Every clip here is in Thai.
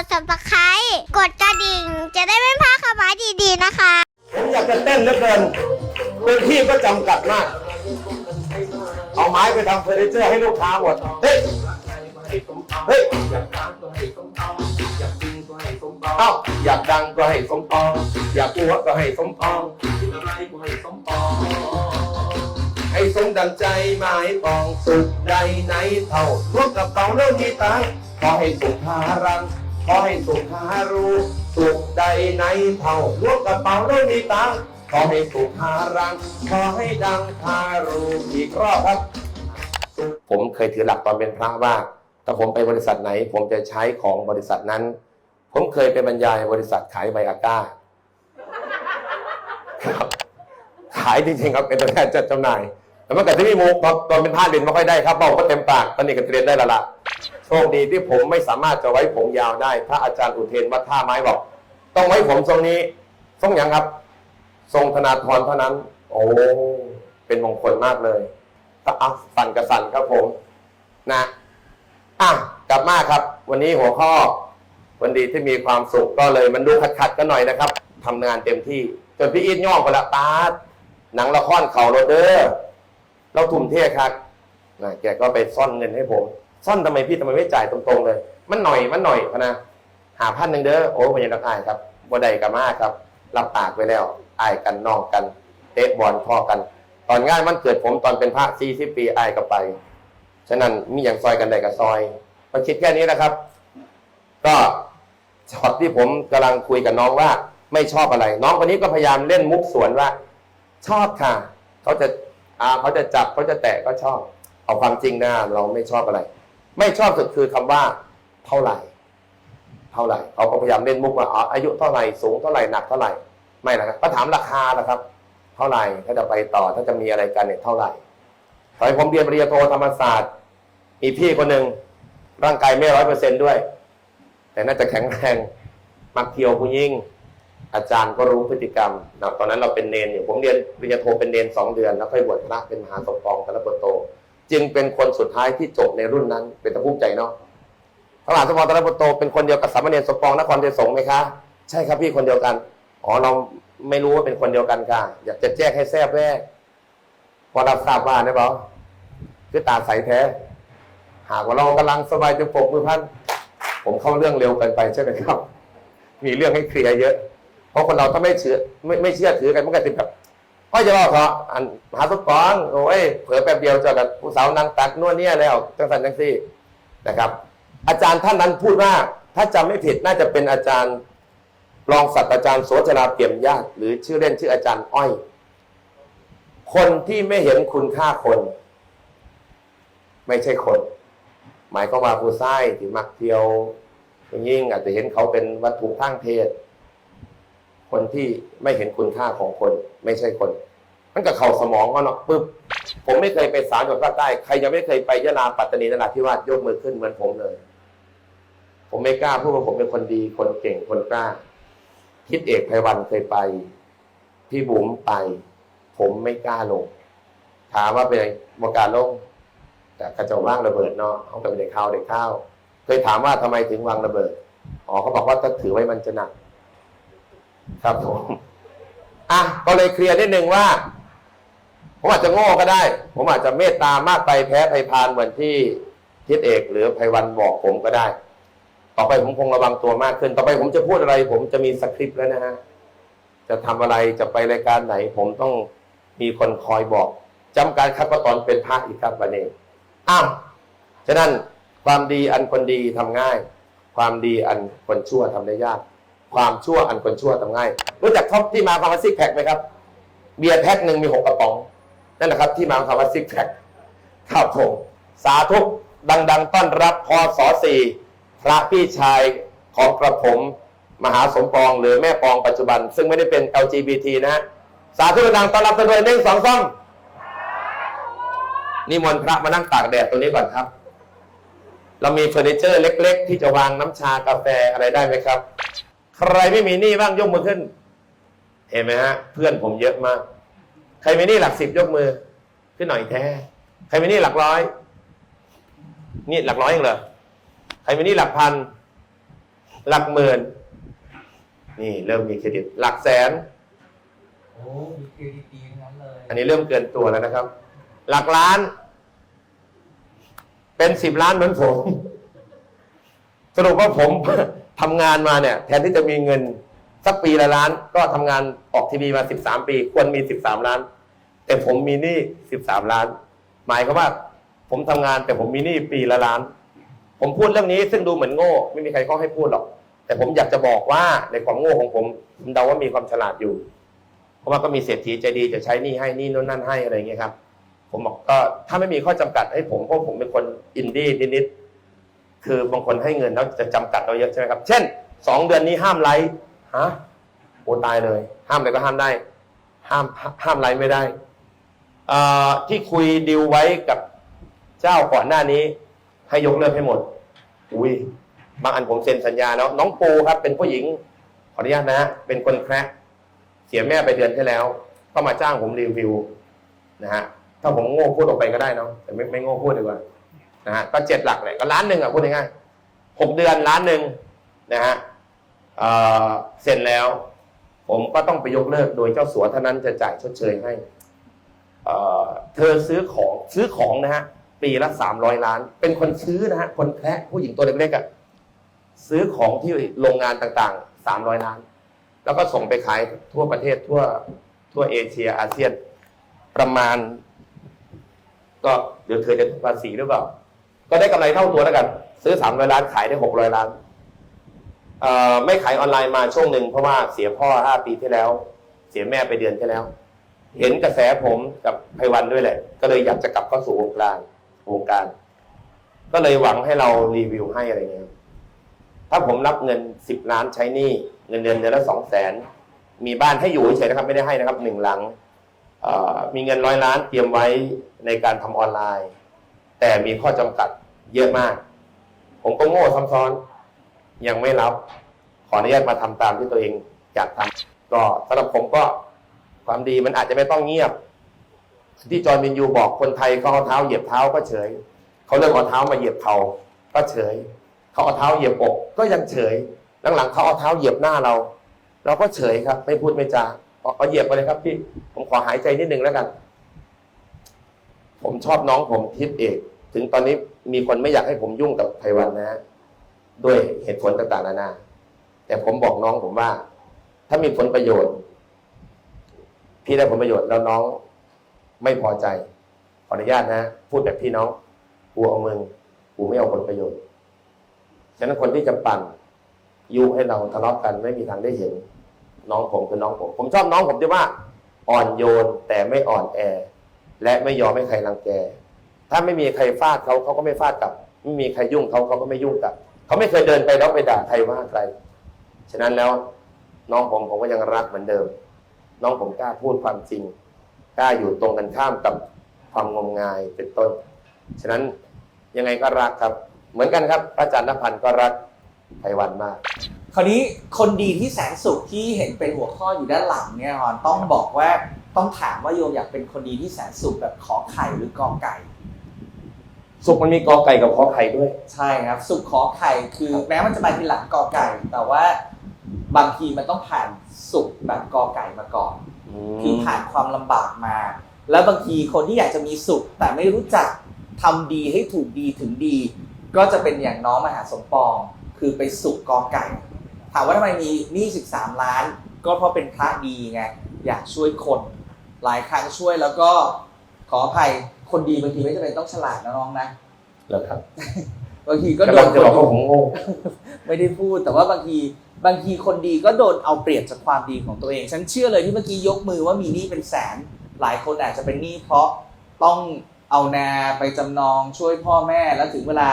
ด subscribe กดกระดิ่ง จะได้ไม่พลาดข่าวสารดีๆนะคะ ผมอยากจะเต้นเหลือเกินพื้นที่ก็จำกัดมาก เอาไม้ไปทำเฟอร์นิเจอร์ให้ลูกค้าหมด เฮ้ย เฮ้ย เอ้าอยากดังก็ให้สมปอง อยากอ้วก็ให้สมปอง ให้สมดังใจหมายปองสุดใดไหนเท่าร่วมกับเป๋าเริ่มมีตังค์ขอให้สุขหารัง ขอให้สุขหารู้สุขใดไหนเท่าร่วกับเป๋าเริ่มีตังขอให้สุขหารัง ขอให้ดังหารูอีกรอบครับ ผมเคยถือหลักตอนเป็นพระว่า ถ้าผมไปบริษัทไหน ผมจะใช้ของบริษัทนั้น ผมเคยไปบรรยายบริษัทขายไบอาก้าครับขายจริงๆครับเป็นตัวแทนจัดจำหน่ายแต่เมื่อกี้ที่มีมุกตอนเป็นท่าเรียนไม่ค่อยได้ครับเบาก็เต็มปากตอนนี้ก็เรียนได้ละละ โชคดีที่ผมไม่สามารถจะไว้ผมยาวได้ พระอาจารย์อุเทนวัดท่าไม้บอก ต้องไว้ผมทรงนี้ ทรงอย่างครับ ทรงธนาธรเท่านั้น โอ้เป็นมงคลมากเลยก็อะสั่นกระสั่นครับผม นะอะกลับมาครับ วันนี้หัวข้อ วันดีที่มีความสุขก็เลย มันดูขัดๆกันหน่อยนะครับทำงานเต็มที่จนพี่อีทย่องไปละตาดหนังละครเข่าโรเดอร์เราทุ่มเทครับนะแกก็ไปซ่อนเงินให้ผม ซ่อนทำไมพี่ทำไมไม่จ่ายตรงๆเลย มันหน่อยมันหน่อยพนะหาพันหนึ่งเด้อโอ้พยังรักอายครับบ่ได้กับมาครับ รับปากไว้แล้วอายกันนอกกัน เตะบอลพ่อกัน ตอนง่านมันเกิดผมตอนเป็นพระสี่สิบปีอายก็ไป ฉะนั้นมีอย่างซอยกันใดกับซอยมาคิดแค่นี้นะครับ ก็ช็อตที่ผมกำลังคุยกับน้องว่าไม่ชอบอะไร น้องคนนี้ก็พยายามเล่นมุกสวนว่า ชอบค่ะ เขาจะอ่าเขาจะจับเขาจะแตะก็ชอบ เอาความจริงนะเราไม่ชอบอะไร ไม่ชอบสุดคือคำว่าเท่าไหร่ เท่าไหร่เขาก็พยายามเล่นมุกว่าอ๋ออายุเท่าไหร่สูงเท่าไหร่หนักเท่าไหร่ไม่นะครับก็ถามราคานะครับ เท่าไหร่ถ้าจะไปต่อถ้าจะมีอะไรกันเนี่ยเท่าไหร่ตอนผมเรียนปริญญาโทธรรมศาสตร์มีพี่คนหนึ่งร่างกายไม่ร้อยเปอร์เซนด้วย แต่น่าจะแข็งแรงมักเที่ยวผู้ยิ่ง อาจารย์ก็รู้พฤติกรรมนะตอนนั้นเราเป็นเนนอยู่ผมเรียนปริญญาโทเป็นเนนสองเดือน แล้วค่อยบวชพระเป็นมหาสมปองตระปโต จึงเป็นคนสุดท้ายที่จบในรุ่นนั้น เป็นตะภูมิใจเนาะพระมหาสมปองตระปโตเป็นคนเดียวกับสามเณรสมปองนครเทสงไหมคะ ใช่ครับพี่คนเดียวกันอ๋อเราไม่รู้ว่าเป็นคนเดียวกันค่ะ อยากจะแจ้งให้แทรบแรกพอรับทราบว่านี่ยบอกคือตาใสแท้ หากว่าเรากำลังสบายจะปรบมือพันผมเข้าเรื่องเร็วเกินไปใช่ไหมครับ มีเรื่องให้เคลียร์เยอะ เพราะคนเราถ้าไม่เชื่อไม่ไม่เชื่อถือกันมันก็ติดแบบ ก็จะรอดเหรออันหาสุกองโอ้ยเผลอแป๊บเดียวเจอกับผู้สาวนางตักนวดเนี่ยแล้วจังสันจังซี่นะครับ อาจารย์ท่านนั้นพูดว่า ถ้าจำไม่ผิดน่าจะเป็นอาจารย์รองศาสตราจารย์โสจนาเปี่ยมญาติ หรือชื่อเล่นชื่ออาจารย์อ้อย คนที่ไม่เห็นคุณค่าคน ไม่ใช่คน หมายก็ว่าผู้ไส้ที่มักเที่ยวยิ่งอาจจะเห็นเขาเป็นวัตถุทางเพศ คนที่ไม่เห็นคุณค่าของคนไม่ใช่คน มันก็เข่าสมองเขาเนาะปึ๊บผมไม่เคยไปสามจังหวัดภาคใต้ใครยังไม่เคยไปยะลาปัตตานีนราธิวาสยกมือขึ้นเหมือนผมเลย ผมไม่กล้าพูดว่าผมเป็นคนดี คนเก่งคนกล้า คิดเอกไพวันเคยไป พี่บุ๋มไป ผมไม่กล้าลง ถามว่าเป็นไงบกล้ารลง แต่กระจกว่างระเบิดเนาะเขาก็เป็นเด็กข้าวเด็กข้าว เคยถามว่าทำไมถึงวางระเบิดอ๋อเขาบอกว่าถ้าถือไว้มันจะหนัก ครับผมอะก็เลยเคลียร์นิดนึงว่า ผมอาจจะโง่ก็ได้ ผมอาจจะเมตตามากไปแพ้ไพพานเหมือนที่ทิศเอกหรือไพวันบอกผมก็ได้ ต่อไปผมคงระวังตัวมากขึ้น ต่อไปผมจะพูดอะไร ผมจะมีสคริปต์แล้วนะฮะจะทำอะไรจะไปรายการไหน ผมต้องมีคนคอยบอกจำการคัดว่าตอนเป็นพระอีกครับวันนี้อ้าวฉะนั้นความดีอันคนดีทำง่าย ความดีอันคนชั่วทำได้ยาก ความชั่วอันคนชั่วทำง่าย รู้จักท็อปที่มาคำว่าซิกแพคไหมครับ เบียร์แพ็คหนึ่งมีหกกระป๋อง นั่นแหละครับที่มาของคำว่าซิกแพคข้าวทงสาธุดัง ๆ ต้อนรับพศสี่พระพี่ชายของกระผมมหาสมปองหรือแม่ปองปัจจุบัน ซึ่งไม่ได้เป็น LGBT นะฮะสาธุดังต้อนรับกันด้วยหนึ่งสองสามนิมนต์พระมานั่งตากแดดตรงนี้ก่อนครับ เรามีเฟอร์นิเจอร์เล็ก ๆ ที่จะวางน้ำชากาแฟอะไรได้ไหมครับ ใครไม่มีหนี้บ้างยกมือขึ้น เห็นไหมฮะ เพื่อนผมเยอะมาก ใครมีหนี้หลักสิบยกมือ ขึ้นหน่อยแท้ ใครมีหนี้หลักร้อยนี่หลักร้อยเองเหรอใครมีหนี้หลักพัน หลักหมื่นนี่เริ่มมีเครดิต หลักแสนโอ้มีเครดิตดีทั้งนั้นเลยอันนี้เริ่มเกินตัวแล้วนะครับ หลักล้าน เป็นสิบล้านเหมือนผมสรุปว่าผม ทำงานมาเนี่ยแทนที่จะมีเงินสักปีละล้าน ก็ทำงานออกทีวีมาสิบสามปี ควรมีสิบสามล้าน แต่ผมมีหนี้สิบสามล้าน หมายความว่า ผมทำงานแต่ผมมีหนี้ปีละล้าน ผมพูดเรื่องนี้ซึ่งดูเหมือนโง่ ไม่มีใครเขาให้พูดหรอก แต่ผมอยากจะบอกว่าในความโง่ของผมผมเดาว่ามีความฉลาดอยู่ เพราะว่าก็มีเศรษฐีใจดีจะใช้หนี่ให้หนี่นู่นนั่นให้อะไรอย่างเงี้ยครับ ผมบอกก็ถ้าไม่มีข้อจำกัดให้ผมเพราะผมเป็นคนอินดี้นิดๆ คือบางคนให้เงินแล้วจะจำกัดเราเยอะใช่ไหมครับ เช่นสองเดือนนี้ห้ามไลฟ์ฮะโอตายเลย ห้ามอะไรก็ห้ามได้ ห้ามห้ามไลฟ์ไม่ได้ที่คุยดิวไว้กับเจ้าก่อนหน้านี้ ให้ยกเลิกให้หมด อุ้ยบางอันผมเซ็นสัญญาแล้วน้องปูครับ เป็นผู้หญิงขออนุญาตนะฮะเป็นคนแคระเสียแม่ไปเดือนที่แล้ว ก็มาจ้างผมรีวิวนะฮะถ้าผมโง่พูดออกไปก็ได้เนาะแต่ไม่ไม่โง่พูดดีกว่า นะฮะก็เจ็ดหลักเลยก็ล้านหนึ่งอะพูดง่ายๆหกเดือนล้านหนึ่งนะฮะเอ่อเซ็นแล้ว ผมก็ต้องไปยกเลิกโดยเจ้าสัวเท่านั้นจะจ่ายชดเชยให้เเธอซื้อของซื้อของนะฮะปีละสามร้อยล้าน เป็นคนซื้อนะฮะคนแคะผู้หญิงตัวเล็กๆอะซื้อของที่โรงงานต่างๆสามร้อยล้าน แล้วก็ส่งไปขายทั่วประเทศทั่วทั่วเอเชียอาเซียนประมาณ ก็เดี๋ยวเธอจะภาษีหรือเปล่า ก็ได้กำไรเท่าตัวแล้วกัน ซื้อสามร้อยล้านขายได้หกร้อยล้านไม่ขายออนไลน์มาช่วงหนึ่งเพราะว่าเสียพ่อห้าปีที่แล้ว เสียแม่ไปเดือนที่แล้ว เห็นกระแสผมกับไพวันด้วยแหละ ก็เลยอยากจะกลับเข้าสู่วงการวงการ ก็เลยหวังให้เรารีวิวให้อะไรเงี้ยถ้าผมรับเงินสิบล้านใช้หนี้เงินเดือนเดือนละสองแสนมีบ้านให้อยู่เฉยนะครับ ไม่ได้ให้นะครับหนึ่งหลังมีเงินร้อยล้านเตรียมไว้ในการทำออนไลน์ แต่มีข้อจำกัดเยอะมาก ผมก็โง่ซ้ำซ้อน ยังไม่รับ ขออนุญาตมาทำตามที่ตัวเองอยากทำก็สำหรับผมก็ความดีมันอาจจะไม่ต้องเงียบ ที่จอห์นวินยูบอกคนไทยเขาเอาเท้าเหยียบเท้าก็เฉย เขาเริ่มเอาเท้ามาเหยียบเขาก็เฉย เขาเอาเท้าเหยียบอกก็ยังเฉย หลังๆเขาเอาเท้าเหยียบหน้าเรา เราก็เฉยครับ ไม่พูดไม่จาเอาเอาเหยียบไปเลยครับพี่ ผมขอหายใจนิดนึงแล้วกัน ผมชอบน้องผมทิพย์เอก ถึงตอนนี้มีคนไม่อยากให้ผมยุ่งกับไพวันนะ ด้วยเหตุผลต่างๆนานา แต่ผมบอกน้องผมว่า ถ้ามีผลประโยชน์ พี่ได้ผลประโยชน์แล้วน้องไม่พอใจ ขออนุญาตนะ พูดแบบพี่น้องกูเอามึงกูไม่เอาผลประโยชน์ ฉะนั้นคนที่จะปั่นยุให้เราทะเลาะกันไม่มีทางได้เห็น น้องผมคือน้องผม ผมชอบน้องผมที่ว่า อ่อนโยนแต่ไม่อ่อนแอ และไม่ยอมให้ใครรังแก ถ้าไม่มีใครฟาดเขาเขาก็ไม่ฟาดกลับ ไม่มีใครยุ่งเขาเขาก็ไม่ยุ่งกลับ เขาไม่เคยเดินไปแล้วไปด่าใครว่าใคร ฉะนั้นแล้วน้องผมผมก็ยังรักเหมือนเดิม น้องผมกล้าพูดความจริง กล้าอยู่ตรงกันข้ามกับความงมงายเป็นต้น ฉะนั้นยังไงก็รักครับ เหมือนกันครับพระอาจารย์นภันก็รักไพวันมาก คราวนี้คนดีที่แสนสุขที่เห็นเป็นหัวข้ออยู่ด้านหลังเนี่ยฮอนต้องบอกว่า ต้องถามว่าโยมอยากเป็นคนดีที่แสนสุขแบบขอไข่หรือกอไก่ สุขมันมีกอไก่กับขอไข่ด้วย ใช่ครับ สุขขอไข่คือแม้มันจะมาทีหลังกอไก่ แต่ว่าบางทีมันต้องผ่านสุขแบบกอไก่มาก่อนคือผ่านความลำบากมา แล้วบางทีคนที่อยากจะมีสุข แต่ไม่รู้จักทำดีให้ถูกดีถึงดี ก็จะเป็นอย่างน้องมหาสมปอง คือไปสุขกอไก่ ถามว่าทำไมมีหนี้13 ล้าน ก็เพราะเป็นพระดีไงอยากช่วยคน หลายครั้งช่วยแล้วก็ขออภัยคนดีบางทีไม่จำเป็นต้องฉลาดนะน้องนะเหรอครับบางทีก็กำโดลังนจะบอกว่าผมโง่ไม่ได้พูด แต่ว่าบางทีบางทีคนดีก็โดนเอาเปรียบจากความดีของตัวเอง ฉันเชื่อเลยที่เมื่อกี้ยกมือว่ามีหนี้เป็นแสน หลายคนอาจจะเป็นหนี้เพราะต้องเอานาไปจำนองช่วยพ่อแม่แล้วถึงเวลา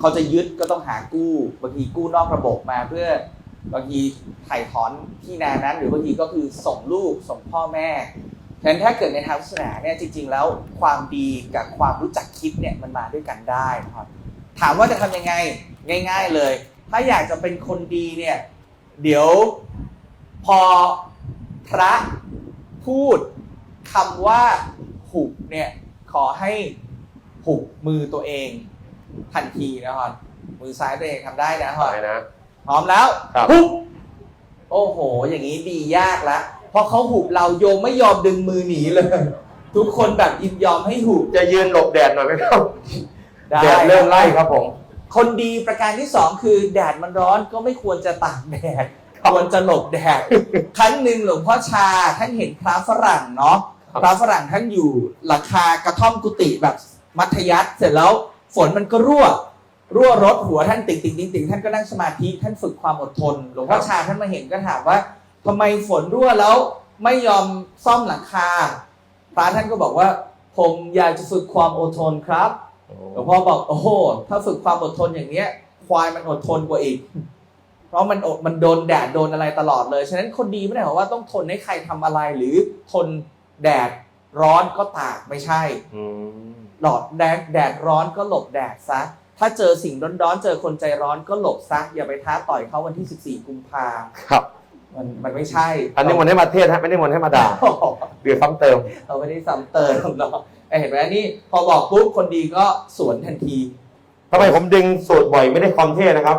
เขาจะยึดก็ต้องหากู้ บางทีกู้นอกระบบมาเพื่อบางทีถ่ายถอนที่นานั้น หรือบางทีก็คือส่งลูกส่งพ่อแม่ฉะ นั้นถ้าเกิดในทางศาสนาเนี่ยจริง ๆ แล้วความดีกับความรู้จักคิดเนี่ยมันมาด้วยกันได้นะครับถามว่าจะทำยังไงง่าย ๆเลย ถ้าอยากจะเป็นคนดีเนี่ยเดี๋ยวพอพระพูดคำว่าหุบเนี่ยขอให้หุบมือตัวเองทันทีนะครับมือซ้ายตัวเองทำได้นะคขรัอบให้นะพร้อมแล้วครับปุ๊บโอ้โห อย่างนี้ดียากละเพราะเขาหุบเราโยมไม่ยอมดึงมือหนีเลย ทุกคนแบบยินยอมให้หุบจะยืนหลบแดดหน่อยไหมครับได้แดดเริ่มไล่ครับผม คนดีประการที่สองคือแดดมันร้อนก็ไม่ควรจะตากแดดควรจะหลบแดดครั้งหนึ่งหลวงพ่อชาท่านเห็นพระฝรั่งเนาะครับพระฝรั่งท่านอยู่หลังคากระท่อมกุฏิแบบมัธยัสถ์เสร็จแล้วฝนมันก็รั่ว รั่วรถหัวท่านติ่งติ่งติ่งติ่งท่านก็นั่งสมาธิท่านฝึกความอดทน หลวงพ่อชาท่านมาเห็นก็ถามว่า ทำไมฝนรั่วแล้วไม่ยอมซ่อมหลังคา พระท่านก็บอกว่า ผมอยากจะฝึกความอดทนครับหลวงพ่อบอกโอ้โหถ้าฝึกความอดทนอย่างเนี้ย ควายมันอดทนกว่าอีก เพราะมันอดมันโดนแดดโดนอะไรตลอดเลย ฉะนั้นคนดีไม่ได้บอกว่าต้องทนให้ใครทำอะไรหรือทนแดดร้อนก็ตากไม่ใช่อืมหลอดแดดแดดร้อนก็หลบแดดซะ ถ้าเจอสิ่งร้อนๆเจอคนใจร้อนก็หลบซะอย่าไปท้าต่อยเขาวันที่ 14 กุมภาครับ มันมันไม่ใช่อันนี้มนต์ให้มาเทศฮะไม่ได้มนต์ให้มาด่าโอ้โหหรือซ้ำเติมเราไม่ได้ซ้ำเติมหรอกเอ้ยเห็นไหมนี่พอบอกปุ๊บคนดีก็สวนทันทีทำไมผมดึงสูตรบ่อยไม่ได้ความเท่นะครับ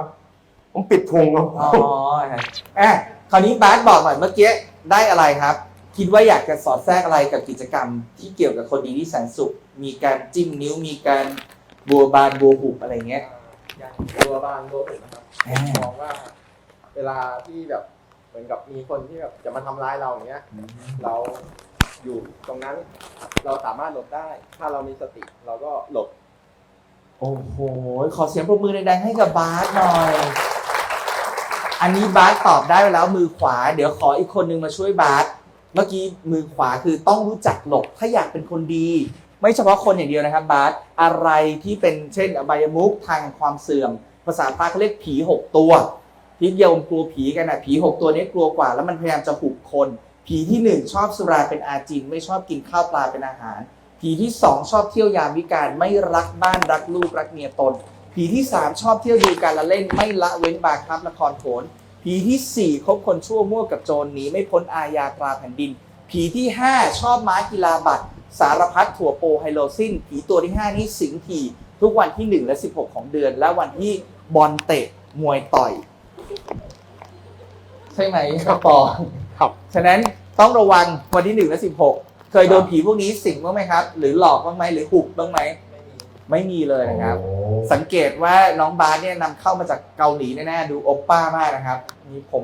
ผมปิดพุงครับอ๋อแอะคราวนี้บาสบอกหน่อยเมื่อกี้ได้อะไรครับ คิดว่าอยากจะสอดแทรกอะไรกับกิจกรรม ที่เกี่ยวกับคนดีที่แสนสุข มีการจิ้มนิ้วมีการบัวบานบัวหุบอะไรเงี้ยอย่างตัวบางตัวผมนะครับอ่ามองว่า เวลาที่แบบเห มือนกับมีคนที่แบบจะมาทำร้ายเราอย่างเงี้ย เราอยู่ตรงนั้นเราสามารถหลบได้ ถ้าเรามีสติเราก็หลบโอ้โห ขอเสียงปรบมือดังๆให้กับบาสหน่อย อันนี้บาสตอบได้ไปแล้วมือขวา เดี๋ยวขออีกคนนึงมาช่วยบาสเมื่อกี้มือขวาคือต้องรู้จักหลบ ถ้าอยากเป็นคนดี ไม่เฉพาะคนอย่างเดียวนะครับบาสอะไรที่เป็นเช่นอบายมุกทางความเสื่อม ภาษาพระเขาเรียกผีหกตัว ที่โยมกลัวผีกันนะผีหกตัวนี้กลัวกว่า แล้วมันพยายามจะหุบคน ผีที่หนึ่งชอบสุราเป็นอาจินไม่ชอบกินข้าวปลาเป็นอาหาร ผีที่สองชอบเที่ยวยามวิการไม่รักบ้านรักลูกรักเมียตน ผีที่สามชอบเที่ยวดูการละเล่นไม่ละเว้นบาครับละครโขนผีที่สี่คบคนชั่วมั่วกับโจรหนีไม่พ้นอาญาตราแผ่นดิน ผีที่ห้าชอบม้ากีฬาบัตรสารพัดถั่วโปไฮโลซินผีตัวที่ห้านี้สิงทีทุกวันที่หนึ่งและสิบหกของเดือน และวันที่บอลเตะมวยต่อย ใช่ไหมครับปอครับ ฉะนั้นต้องระวังวันที่หนึ่งและสิบหกเคยโดนผีพวกนี้สิงบ้างไหมครับ หรือหลอกบ้างไหมหรือหุบบ้างไหมไม่มีเลยนะครับ สังเกตว่าน้องบาสเนี่ยนำเข้ามาจากเกาหลีแน่ๆดูโอปป้ามากนะครับนี่ผม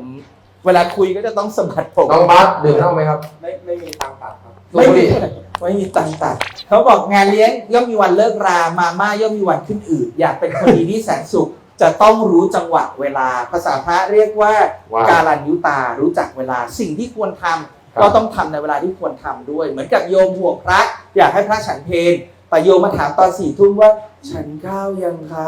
เวลาคุยก็จะต้องสะบัดผมน้องบาสดื่มเหล้าไหมครับ ไม่ไม่มีทางตัดครับไม่มีไม่มีตังค์ตัด เขาบอกงานเลี้ยงย่อมมีวันเลิกรามาม่าย่อมมีวันขึ้นอืดอยากเป็นคนดีที่แสนสุข จะต้องรู้จังหวะเวลา ภาษาพระเรียกว่าว่าการันยุตารู้จักเวลาสิ่งที่ควรทำครับ ก็ต้องทำในเวลาที่ควรทำด้วย เหมือนกับโยมห่วงพระ อยากให้พระฉันเพลแต่โยมมาถามตอนสี่ทุ่มว่า ฉันข้าวยังคะ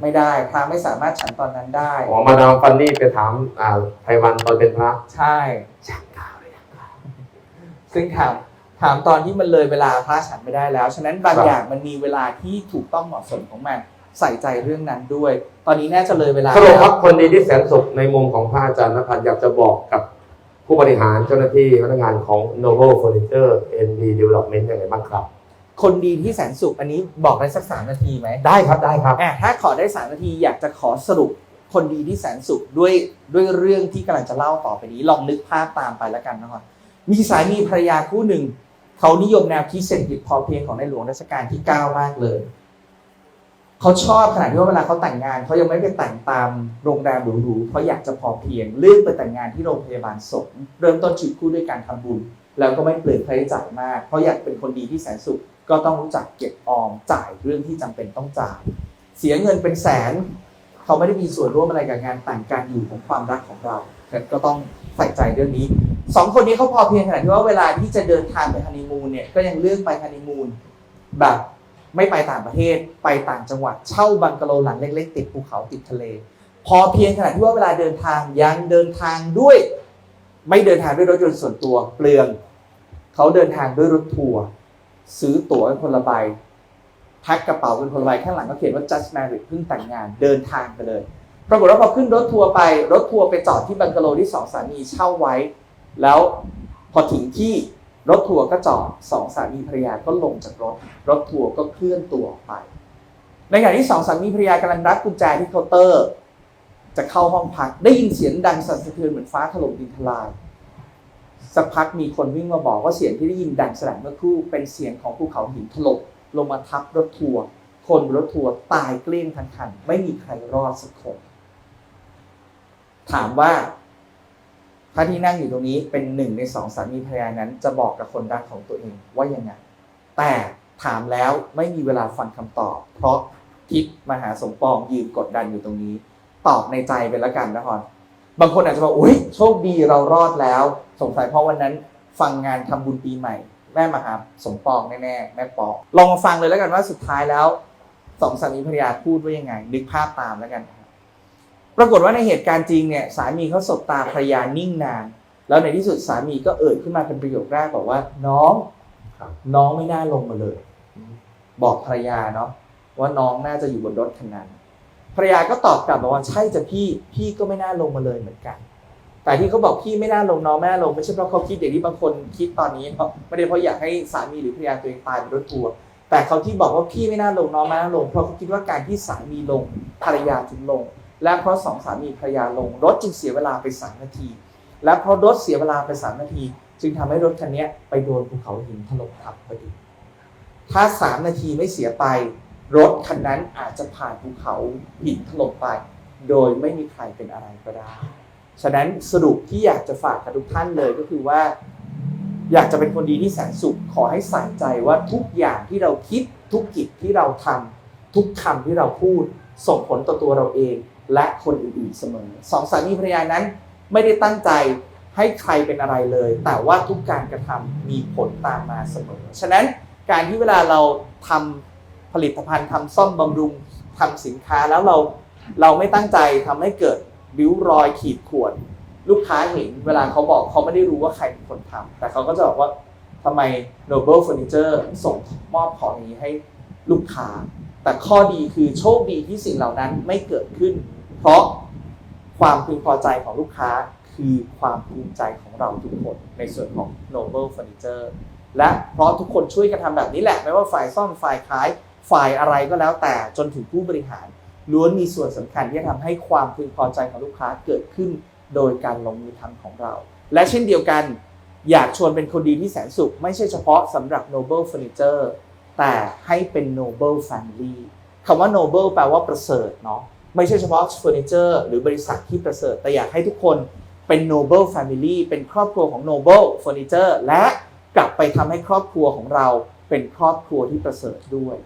ไม่ได้พระไม่สามารถฉันตอนนั้นได้ อ๋อมาดามฟันนี่ไปถามอ่าไพวันตอนเป็นพระใช่ซึ่งถามถามตอนที่มันเลยเวลาพระฉันไม่ได้แล้ว ฉะนั้นบางครับอย่างมันมีเวลาที่ถูกต้องเหมาะสมของมัน ใส่ใจเรื่องนั้นด้วย ตอนนี้น่าจะเลยเวลาสรุปแล้วครับคนดีที่แสนสุขในมุมของพระอาจารย์นภัสอยากจะบอกกับผู้บริหารเจ้าหน้าที่พนักงานของ Noble Furniture ND Development ยังไงบ้างครับ คนดีที่แสนสุขอันนี้บอกได้สักสามนาทีไหมได้ครับได้ครับอะถ้าขอได้สามนาทีอยากจะขอสรุปคนดีที่แสนสุขด้วยด้วยเรื่องที่กำลังจะเล่าต่อไปนี้ ลองนึกภาพตามไปแล้วกันนะครับมีสามีภรรยาคู่หนึ่ง เขานิยมแนวคิดเศรษฐกิจพอเพียงของในหลวงรัชกาลที่ 9 มากเลย เขาชอบขนาดที่ว่าเวลาเขาแต่งงานเขายังไม่ไปแต่งตามโรงแรมหรูๆเพราะอยากจะพอเพียงเลือกไปแต่งงานที่โรงพยาบาลสงฆ์เริ่มต้นชีวิตคู่ด้วยการทำบุญ แล้วก็ไม่เปลืองค่าใช้จ่ายมากเพราะอยากเป็นคนดีที่แสนสุข ก็ต้องรู้จักเก็บออมจ่ายเรื่องที่จำเป็นต้องจ่าย เสียเงินเป็นแสน เขาไม่ได้มีส่วนร่วมอะไรกับงานแต่งการอยู่ของความรักของเราก็ต้องใส่ใจเรื่องนี้สองคนนี้เขาพอเพียงขนาดที่ว่าเวลาที่จะเดินทางไปฮันนีมูนเนี่ยก็ยังเลือกไปฮันนีมูนแบบ ไม่ไปต่างประเทศไปต่างจังหวัด เช่าบังกะโลหลังเล็ก ๆ ติดภูเขาติดทะเล พอเพียงขนาดที่ว่าเวลาเดินทางยังเดินทางด้วย ไม่เดินทางด้วยรถยนต์ส่วนตัวเปลืองเขาเดินทางด้วยรถทัวร์ซื้อตั๋วเป็นคนละใบแพ็คกระเป๋าเป็นคนละใบข้างหลังก็เขียนว่า just married เพิ่งแต่งงานเดินทางไปเลยปรากฏว่าพอขึ้นรถทัวร์ไปรถทัวร์ไปจอดที่บังกะโลที่สองสามีเช่าไว้ แล้วพอถึงที่ รถทัวร์ก็จอดสองสามีภรรยาก็ลงจากรถ รถทัวร์ก็เคลื่อนตัวออกไป ในขณะที่สองสามีภรรยากำลังรับกุญแจที่เคาน์เตอร์ จะเข้าห้องพักได้ยินเสียงดังสั่นสะเทือนเหมือนฟ้าถล่มดินทลายสักพักมีคนวิ่งมาบอกว่าเสียงที่ได้ยินดังสนั่นเมื่อครู่เป็นเสียงของภูเขาหินถล่มลงมาทับรถทัวร์คนบนรถทัวร์ตายเกลี้ยงทั้งคัน ไม่มีใครรอดสักคนถามว่า ถ้าที่นั่งอยู่ตรงนี้เป็นหนึ่งในสองสามีภรรยานั้นจะบอกกับคนรักของตัวเองว่ายังไง แต่ถามแล้วไม่มีเวลาฟังคำตอบ เพราะทิพมหาสมปองยืนกดดันอยู่ตรงนี้ ตอบในใจไปแล้วกันนะฮอนบางคนอาจจะบอกอุ้ยโชคดีเรารอดแล้ว สงสัยเพราะวันนั้นฟังงานทำบุญปีใหม่ แม่มหาสมปองแน่ๆแม่ปองลองมาฟังเลยแล้วกันว่าสุดท้ายแล้วสองสามีภรรยาพูดว่ายังไง นึกภาพตามแล้วกันนะ ปรากฏว่าในเหตุการณ์จริงเนี่ยสามีเขาสบตาภรรยานิ่งนาน แล้วในที่สุดสามีก็เอ่ยขึ้นมาเป็นประโยคแรกบอกว่า น้องครับน้องไม่น่าลงมาเลย บอกภรรยาเนาะว่าน้องน่าจะอยู่บนรถคันนั้นภรรยาก็ตอบกลับมาว่าใช่จะพี่พี่ก็ไม่น่าลงมาเลยเหมือนกัน แต่ที่เขาบอกพี่ไม่น่าลงน้องไม่น่าลงไม่ใช่เพราะเขาคิดอย่างที่บางคนคิดตอนนี้เพราะไม่ได้เพราะอยากให้สามีหรือภรรยาตัวเองตายบนรถทัวร์แต่เขาที่บอกว่าพี่ไม่น่าลงน้องไม่น่าลง เพราะเขาคิดว่าการที่สามีลงภรรยาจึงลง และเพราะสองสามีภรรยาลงรถจึงเสียเวลาไปสามนาที และเพราะรถเสียเวลาไปสามนาที จึงทำให้รถคันนี้ไปโดนภูเขาหินถล่มทับพอดี ถ้าสามนาทีไม่เสียไป รถคันนั้นอาจจะผ่านภูเขาหินถล่มไป โดยไม่มีใครเป็นอะไรก็ได้ ฉะนั้นสรุปที่อยากจะฝากกับทุกท่านเลยก็คือว่า อยากจะเป็นคนดีที่แสนสุขขอให้ใส่ใจว่าทุกอย่างที่เราคิดทุกกิจที่เราทำทุกคำที่เราพูดส่งผลต่อตัวเราเอง และคนอื่นๆเสมอสองสามีภรรยานั้นไม่ได้ตั้งใจให้ใครเป็นอะไรเลย แต่ว่าทุกการกระทำมีผลตามมาเสมอ ฉะนั้นการที่เวลาเราทำผลิตภัณฑ์ทำซ่อมบำรุงทำสินค้าแล้วเราเราไม่ตั้งใจทำให้เกิดริ้วรอยขีดข่วนลูกค้าเห็นเวลาเขาบอกเขาไม่ได้รู้ว่าใครเป็นคนทำแต่เขาก็จะบอกว่าทำไม Noble Furniture ส่งมอบของนี้ให้ลูกค้า แต่ข้อดีคือโชคดีที่สิ่งเหล่านั้นไม่เกิดขึ้น เพราะความพึงพอใจของลูกค้าคือความภูมิใจของเราทุกคนในส่วนของ Noble Furniture และเพราะทุกคนช่วยกันทำแบบนี้แหละ ไม่ว่าฝ่ายซ่อมฝ่ายขายฝ่ายอะไรก็แล้วแต่จนถึงผู้บริหาร ล้วนมีส่วนสำคัญที่จะทำให้ความพึงพอใจของลูกค้าเกิดขึ้น โดยการลงมือทำของเรา และเช่นเดียวกัน อยากชวนเป็นคนดีที่แสนสุข ไม่ใช่เฉพาะสำหรับ Noble Furniture แต่ให้เป็น Noble Family คำว่า Noble แปลว่าประเสริฐเนาะ ไม่ใช่เฉพาะเฟอร์นิเจอร์หรือบริษัทที่ประเสริฐ แต่อยากให้ทุกคนเป็น Noble Family เป็นครอบครัวของ Noble Furniture และกลับไปทำให้ครอบครัวของเราเป็นครอบครัวที่ประเสริฐด้วย